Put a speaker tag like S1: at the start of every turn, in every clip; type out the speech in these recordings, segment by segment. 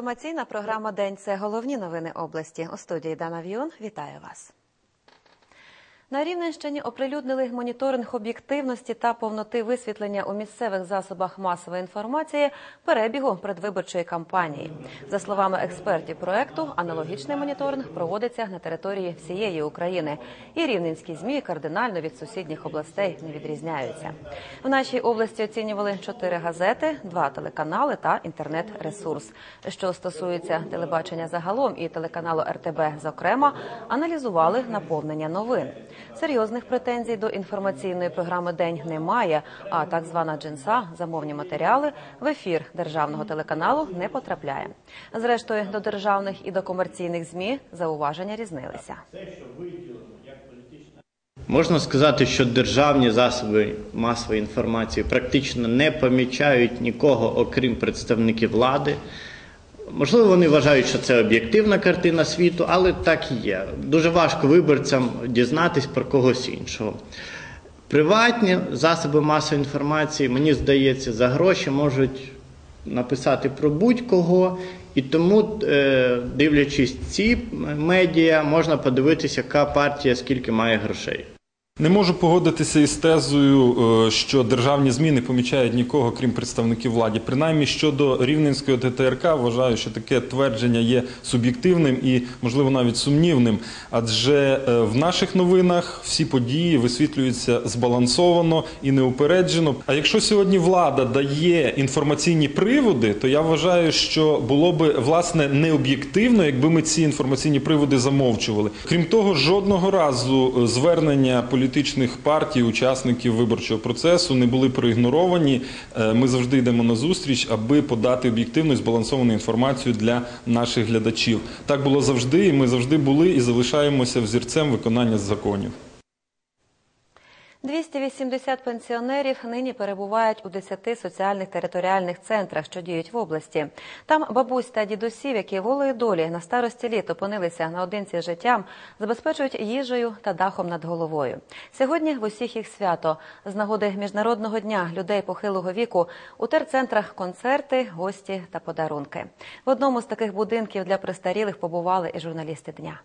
S1: інформаційна програма День. Це головні новини області. У студії Дана Віон. Вітаю вас. На Рівненщині оприлюднили моніторинг об'єктивності та повноти висвітлення у місцевих засобах масової інформації перебігу предвиборчої кампанії. За словами експертів проекту, аналогічний моніторинг проводиться на території всієї України, і рівненські змі кардинально від сусідніх областей не відрізняються. В нашій області оцінювали чотири газети, два телеканали та інтернет-ресурс. Що стосується телебачення загалом і телеканалу РТБ, зокрема, аналізували наповнення новин. Серйозних претензій до інформаційної програми День немає. А так звана джинса замовні матеріали в ефір державного телеканалу не потрапляє. Зрештою, до державних і до комерційних змі зауваження різнилися.
S2: Можна сказати, що державні засоби масової інформації практично не помічають нікого, окрім представників влади. Можливо, вони вважають, що це об'єктивна картина світу, але так і є. Дуже важко виборцям дізнатись про когось іншого. Приватні засоби масової інформації, мені здається, за гроші можуть написати про будь-кого, і тому, е, дивлячись ці медіа, можна подивитися, яка партія скільки має грошей.
S3: Не можу погодитися із тезою, е, що державні змі не помічають нікого, крім представників влади. Принаймні щодо рівненської ТТРК, вважаю, що таке твердження є суб'єктивним і, можливо, навіть сумнівним. Адже е, в наших новинах всі події висвітлюються збалансовано і неупереджено. А якщо сьогодні влада дає інформаційні приводи, то я вважаю, що було би власне необ'єктивно, якби ми ці інформаційні приводи замовчували. Крім того, жодного разу е, звернення політичних партій, учасників виборчого процесу не були проігноровані. Е, Ми завжди йдемо на зустріч, аби подати об'єктивну і збалансовану інформацію для наших глядачів. Так було завжди, і ми завжди були і залишаємося взірцем виконання законів.
S1: 280 пенсіонерів нині перебувають у 10 соціальних територіальних центрах, що діють в області. Там бабусь та дідусів, які волею долі на старості літ опинилися наодинці з життям, забезпечують їжею та дахом над головою. Сьогодні в усіх їх свято з нагоди міжнародного дня людей похилого віку у терцентрах концерти, гості та подарунки. В одному з таких будинків для престарілих побували і журналісти дня.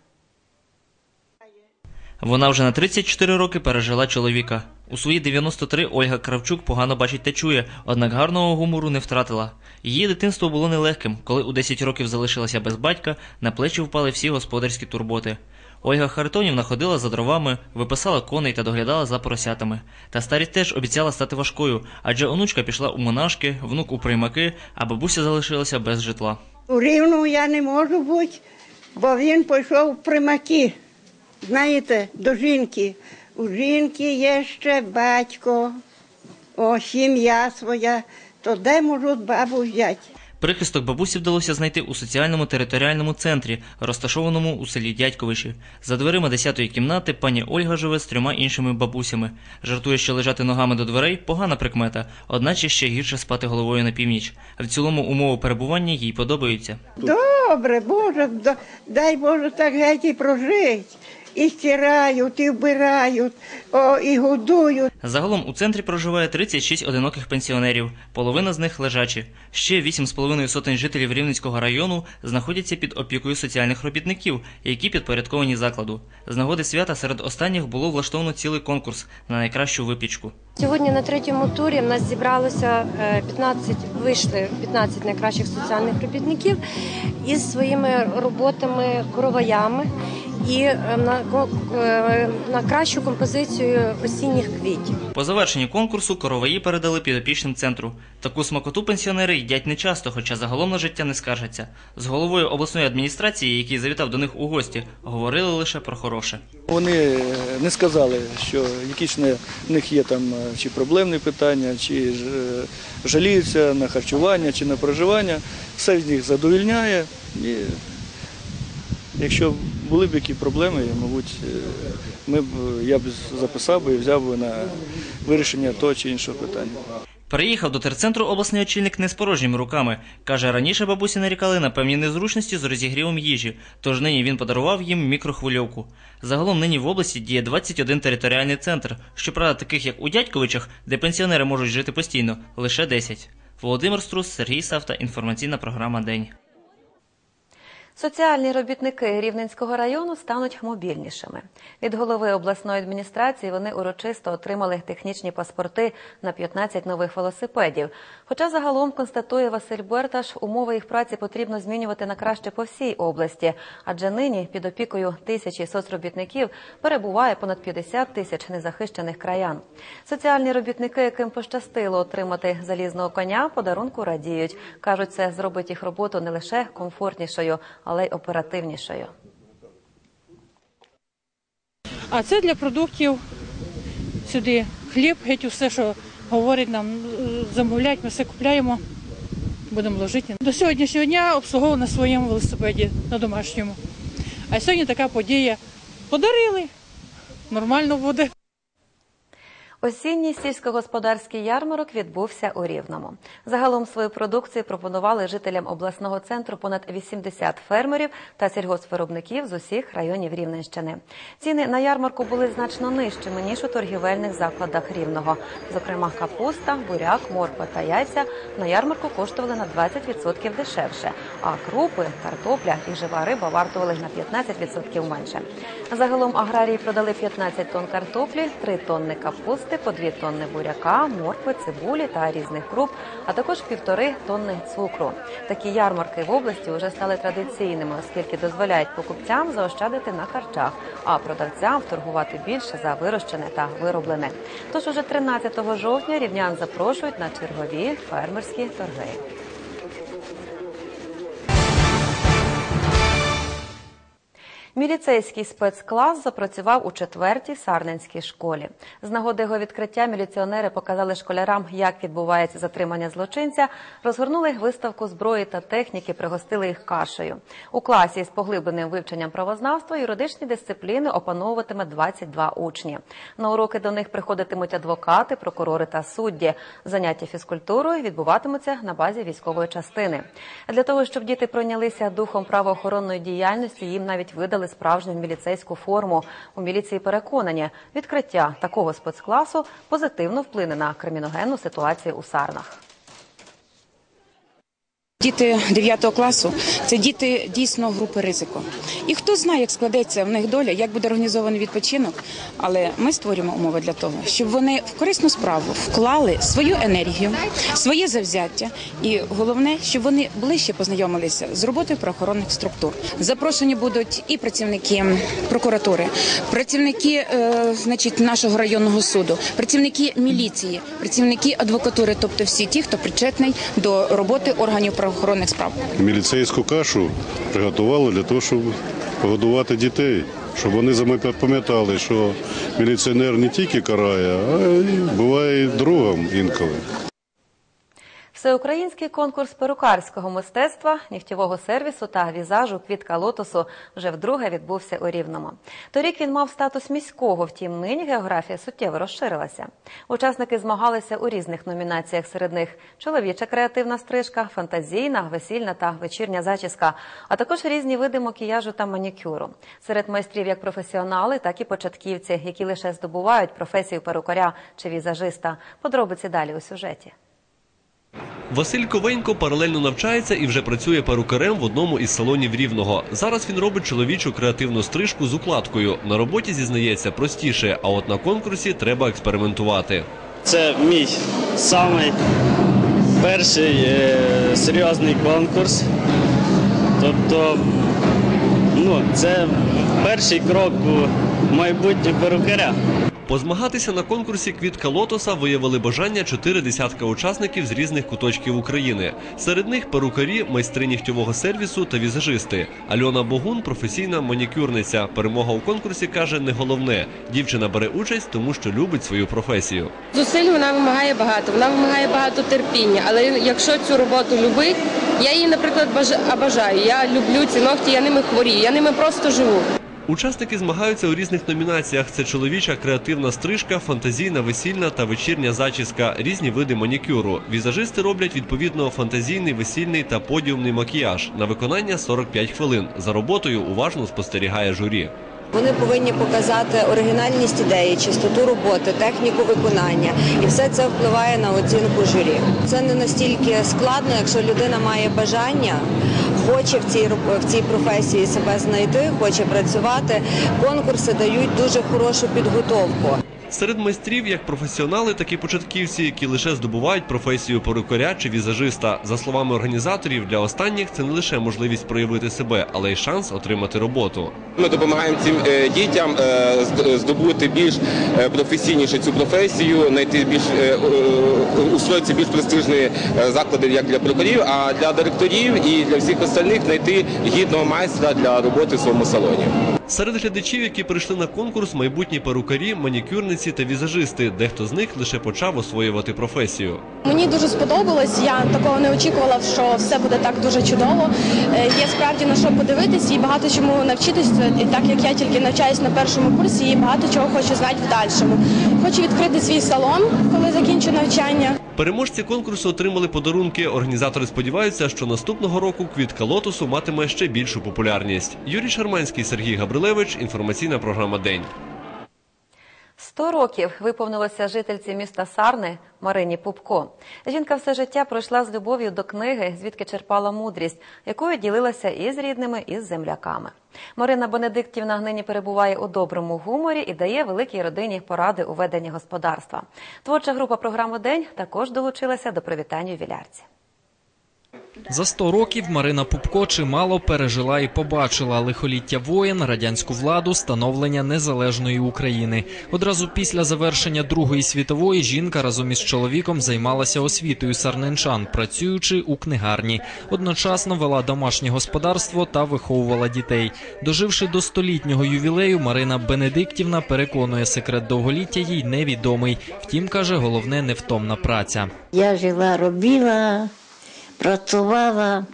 S4: Вона вже на 34 роки пережила чоловіка. У свої 93 Ольга Кравчук погано бачить та чує, однак гарного гумору не втратила. Її дитинство було нелегким, коли у 10 років залишилася без батька, на плечі впали всі господарські турботи. Ольга Харитонівна ходила за дровами, виписала коней та доглядала за поросятами. Та старість теж обіцяла стати важкою, адже онучка пішла у монашки, внук у приймаки, а бабуся залишилася без житла.
S5: У Рівному я не можу бути, бо він пішов в примаки, знаєте, до жінки. У жінки є ще батько, о, сім'я своя, то де можуть бабу взяти?
S4: Прихисток бабусі вдалося знайти у соціальному територіальному центрі, розташованому у селі Дядьковичі. За дверима десятої кімнати пані Ольга живе з трьома іншими бабусями. Жартує, що лежати ногами до дверей погана прикмета, одначе ще гірше спати головою на північ. В цілому умови перебування їй подобаються.
S5: Добре, Боже, дай Боже так геть і прожить. І стирають, і вбирають, о, і годують.
S4: Загалом у центрі проживає 36 одиноких пенсіонерів, половина з них лежачі. Ще 8,5 сотень жителів Рівненського району знаходяться під опікою соціальних робітників, які підпорядковані закладу. З нагоди свята серед останніх було влаштовано цілий конкурс на найкращу випічку.
S6: Сьогодні на третьому турі в нас зібралося е, 15, вийшли 15 найкращих соціальних робітників із своїми роботами короваями і е, на, ко- е, на кращу композицію осінніх квітів.
S4: По завершенні конкурсу короваї передали підопічним центру. Таку смакоту пенсіонери їдять нечасто, хоча загалом на життя не скаржаться. З головою обласної адміністрації, який завітав до них у гості, говорили лише про хороше.
S7: Вони е, не сказали, що якісь не- в них є там чи проблемні питання, чи ж, жаліються на харчування, чи на проживання. Все з них задовільняє. І якщо були б які проблеми, мабуть, е, ми б, я б записав би і взяв би на вирішення того чи іншого питання.
S4: Приїхав до терцентру обласний очільник не з порожніми руками. Каже, раніше бабусі нарікали на певні незручності з розігрівом їжі, тож нині він подарував їм мікрохвильовку. Загалом нині в області діє 21 територіальний центр. Щоправда, таких як у Дядьковичах, де пенсіонери можуть жити постійно, лише 10. Володимир Струс, Сергій Савта. Інформаційна програма День.
S1: Соціальні робітники Рівненського району стануть мобільнішими. Від голови обласної адміністрації вони урочисто отримали технічні паспорти на 15 нових велосипедів. Хоча загалом констатує Василь Берташ, умови їх праці потрібно змінювати на краще по всій області, адже нині під опікою тисячі соцробітників перебуває понад 50 тисяч незахищених краян. Соціальні робітники, яким пощастило отримати залізного коня, подарунку радіють. кажуть, це зробить їх роботу не лише комфортнішою, але й оперативнішою.
S8: А це для продуктів сюди хліб, геть усе, що говорять нам, е, замовляють, ми все купляємо, будемо ложити. До сьогоднішнього дня обслуговував на своєму велосипеді, на домашньому. А сьогодні така подія. Подарили, нормально буде.
S1: Осінній сільськогосподарський ярмарок відбувся у Рівному. Загалом свою продукцію пропонували жителям обласного центру понад 80 фермерів та сільгоспвиробників з усіх районів Рівненщини. Ціни на ярмарку були значно нижчими ніж у торгівельних закладах Рівного. Зокрема, капуста, буряк, морква та яйця на ярмарку коштували на 20% дешевше, а крупи, картопля і жива риба вартували на 15% менше. Загалом аграрії продали 15 тонн картоплі, 3 тонни капусти, по 2 тонни буряка, моркви, цибулі та різних круп, а також півтори тонни цукру. Такі ярмарки в області вже стали традиційними, оскільки дозволяють покупцям заощадити на харчах, а продавцям вторгувати більше за вирощене та вироблене. Тож уже 13 жовтня рівнян запрошують на чергові фермерські торги. Міліцейський спецклас запрацював у четвертій сарненській школі. З нагоди його відкриття міліціонери показали школярам, як відбувається затримання злочинця, розгорнули виставку зброї та техніки, пригостили їх кашею. У класі з поглибленим вивченням правознавства юридичні дисципліни опановуватиме 22 учні. На уроки до них приходитимуть адвокати, прокурори та судді. Заняття фізкультурою відбуватимуться на базі військової частини. Для того щоб діти пройнялися духом правоохоронної діяльності, їм навіть видали справжню міліцейську форму. У міліції переконані, відкриття такого спецкласу позитивно вплине на криміногенну ситуацію у Сарнах.
S9: Діти 9 класу це діти дійсно групи ризику. І хто знає, як складеться в них доля, як буде організований відпочинок. Але ми створюємо умови для того, щоб вони в корисну справу вклали свою енергію, своє завзяття, і головне, щоб вони ближче познайомилися з роботою правоохоронних структур. Запрошені будуть і працівники прокуратури, працівники, е, значить, нашого районного суду, працівники міліції, працівники адвокатури, тобто всі ті, хто причетний до роботи органів правоохоронних справ.
S10: Міліцейську кашу приготували для того, щоб погодувати дітей, щоб вони запам'ятали, що міліціонер не тільки карає, а й буває і другом інколи.
S1: Всеукраїнський конкурс перукарського мистецтва, нігтєвого сервісу та візажу Квітка лотосу вже вдруге відбувся у Рівному. Торік він мав статус міського, втім нині географія суттєво розширилася. Учасники змагалися у різних номінаціях. Серед них чоловіча креативна стрижка, фантазійна, весільна та вечірня зачіска, а також різні види макіяжу та манікюру. Серед майстрів як професіонали, так і початківці, які лише здобувають професію перукаря чи візажиста. Подробиці далі у сюжеті.
S11: Василь Ковенько паралельно навчається і вже працює перукарем в одному із салонів Рівного. Зараз він робить чоловічу креативну стрижку з укладкою. На роботі зізнається простіше, а от на конкурсі треба експериментувати.
S12: Це мій самий перший е, серйозний конкурс. Тобто, ну, це перший крок у майбутнє перукаря.
S11: Позмагатися на конкурсі Квітка Лотоса виявили бажання чотири десятка учасників з різних куточків України. Серед них перукарі, майстри нігтєвого сервісу та візажисти. Альона Богун професійна манікюрниця. Перемога у конкурсі каже не головне. Дівчина бере участь, тому що любить свою професію.
S13: Зусиль вона вимагає багато, вона вимагає багато терпіння. Але якщо цю роботу любить, я її, наприклад, бажа- бажаю. Я люблю ці ногті, я ними хворію, я ними просто живу.
S11: Учасники змагаються у різних номінаціях: це чоловіча креативна стрижка, фантазійна весільна та вечірня зачіска, різні види манікюру. Візажисти роблять відповідно фантазійний, весільний та подіумний макіяж. На виконання 45 хвилин. За роботою уважно спостерігає журі.
S14: Вони повинні показати оригінальність ідеї, чистоту роботи, техніку виконання, і все це впливає на оцінку журі. Це не настільки складно, якщо людина має бажання, хоче в цій в цій професії себе знайти, хоче працювати. Конкурси дають дуже хорошу підготовку.
S11: Серед майстрів як професіонали, так і початківці, які лише здобувають професію перукаря чи візажиста. За словами організаторів, для останніх це не лише можливість проявити себе, але й шанс отримати роботу.
S15: Ми допомагаємо цим е, дітям е, здобути більш е, професійніше цю професію, знайти більш е, більш престижні заклади як для перукарів, а для директорів і для всіх остальних знайти гідного майстра для роботи в своєму салоні.
S11: Серед глядачів, які прийшли на конкурс, майбутні перукарі, манікюрниці та візажисти. Дехто з них лише почав освоювати професію.
S16: Мені дуже сподобалось. Я такого не очікувала, що все буде так дуже чудово. Е, Є справді на що подивитись і багато чому навчитись. І так як я тільки навчаюсь на першому курсі, і багато чого хочу знати в дальшому. Хочу відкрити свій салон, коли закінчу навчання.
S11: Переможці конкурсу отримали подарунки. Організатори сподіваються, що наступного року квітка лотосу матиме ще більшу популярність. Юрій Шарманський, Сергій Габрилевич. Інформаційна програма День.
S1: Сто років виповнилося жительці міста Сарни Марині Пупко. Жінка все життя пройшла з любов'ю до книги, звідки черпала мудрість, якою ділилася і з рідними, і з земляками. Марина Бенедиктівна нині перебуває у доброму гуморі і дає великій родині поради у веденні господарства. Творча група програми День також долучилася до привітань ювілярці.
S17: За 100 років Марина Пупко чимало пережила і побачила лихоліття воєн, радянську владу, становлення незалежної України. Одразу після завершення Другої світової жінка разом із чоловіком займалася освітою сарненчан, працюючи у книгарні. Одночасно вела домашнє господарство та виховувала дітей. Доживши до столітнього ювілею, Марина Бенедиктівна переконує, секрет довголіття їй невідомий. Втім, каже, головне невтомна праця.
S18: Я жила, робила, працювала,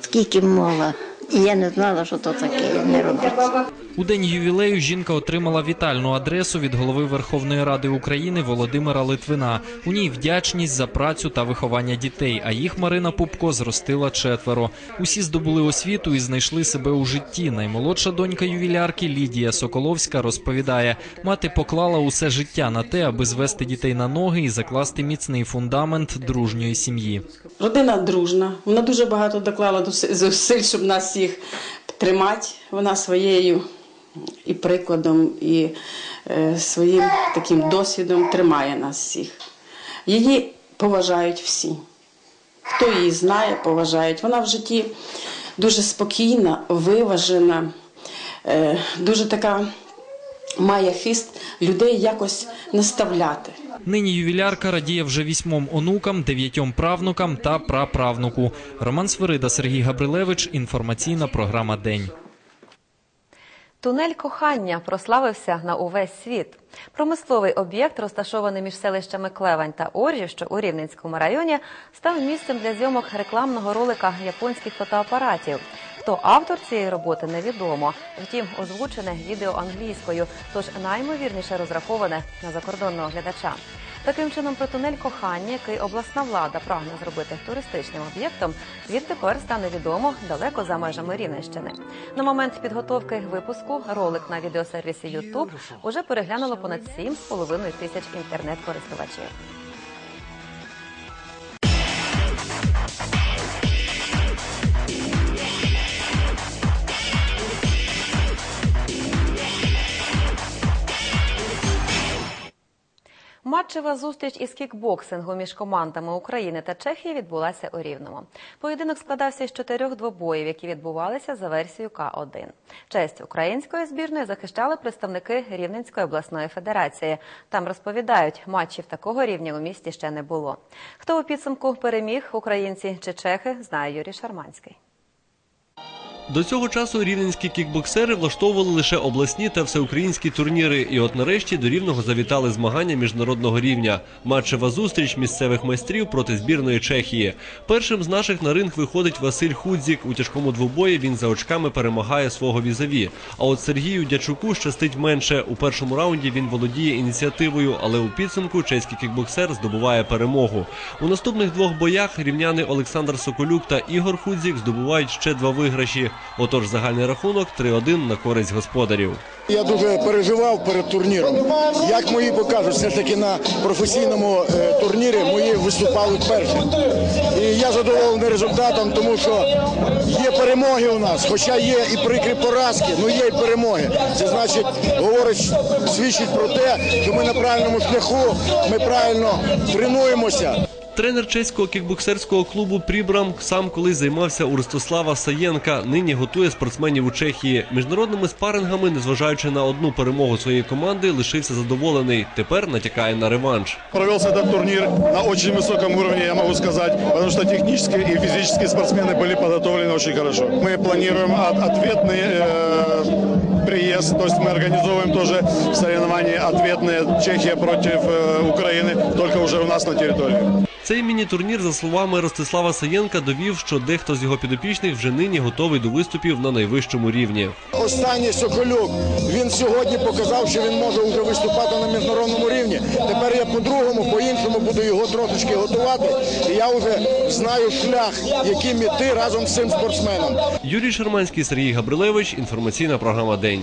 S18: скільки могла. І я не знала, що то таке, не робила.
S17: У день ювілею жінка отримала вітальну адресу від голови Верховної Ради України Володимира Литвина. У ній вдячність за працю та виховання дітей. А їх Марина Пупко зростила четверо. Усі здобули освіту і знайшли себе у житті. Наймолодша донька ювілярки Лідія Соколовська розповідає: мати поклала усе життя на те, аби звести дітей на ноги і закласти міцний фундамент дружньої сім'ї.
S19: Родина дружна. Вона дуже багато доклала зусиль, щоб нас всіх тримати. Вона своєю і прикладом, і е, своїм таким досвідом тримає нас всіх. Її поважають всі. Хто її знає, поважають. Вона в житті дуже спокійна, виважена, е, дуже така має хист людей якось наставляти.
S17: Нині ювілярка радіє вже вісьмом онукам, дев'ятьом правнукам та праправнуку. Роман Свирида, Сергій Габрилевич. Інформаційна програма День.
S1: Тунель кохання прославився на увесь світ. Промисловий об'єкт, розташований між селищами Клевань та Оржів, що у Рівненському районі, став місцем для зйомок рекламного ролика японських фотоапаратів. Хто автор цієї роботи, невідомо. Втім, озвучене відео англійською, тож наймовірніше розраховане на закордонного глядача. Таким чином, про тунель кохання, який обласна влада прагне зробити туристичним об'єктом, відтепер стане відомо далеко за межами Рівненщини. На момент підготовки випуску ролик на відеосервісі YouTube уже переглянуло понад 7,5 тисяч інтернет-користувачів. Матчева зустріч із кікбоксингу між командами України та Чехії відбулася у Рівному. Поєдинок складався із чотирьох двобоїв, які відбувалися за версією К1. Честь української збірної захищали представники Рівненської обласної федерації. Там розповідають, матчів такого рівня у місті ще не було. Хто у підсумку переміг, українці чи чехи, знає Юрій Шарманський.
S11: До цього часу рівненські кікбоксери влаштовували лише обласні та всеукраїнські турніри, і от нарешті до рівного завітали змагання міжнародного рівня. Матчева зустріч місцевих майстрів проти збірної Чехії. Першим з наших на ринг виходить Василь Худзік. У тяжкому двобої він за очками перемагає свого візаві. А от Сергію Дячуку щастить менше. У першому раунді він володіє ініціативою, але у підсумку чеський кікбоксер здобуває перемогу. У наступних двох боях рівняни Олександр Соколюк та Ігор Худзік здобувають ще два виграші. Отож, загальний рахунок 3-1 на користь господарів.
S20: Я дуже переживав перед турніром. Як мої покажуть, все ж таки на професійному е, турнірі мої виступали перші. І я задоволений результатом, тому що є перемоги у нас, хоча є і прикрі поразки, але є і перемоги. Це значить, говорить, свідчить про те, що ми на правильному шляху, ми правильно тренуємося.
S11: Тренер чеського кікбоксерського клубу Прібрам сам колись займався у Ростислава Саєнка. Нині готує спортсменів у Чехії. Міжнародними спарингами, незважаючи на одну перемогу своєї команди, лишився задоволений. Тепер натякає на реванш.
S7: Провелся этот турнир на очень высоком уровне, я могу сказать, потому что технически и физически спортсмены были подготовлены очень хорошо. Мы планируем от- ответный э, приезд, то есть мы организовываем тоже соревнования ответные Чехия против э, Украины, только уже у нас на территории.
S11: Цей міні-турнір, за словами Ростислава Саєнка, довів, що дехто з його підопічних вже нині готовий до виступів на найвищому рівні.
S20: Останній Соколюк, він сьогодні показав, що він може вже виступати на міжнародному рівні. Тепер я по-другому, по-іншому буду його трошечки готувати. І я вже знаю шлях, яким іти разом з цим спортсменом.
S11: Юрій Шерманський, Сергій Габрилевич. Інформаційна програма День.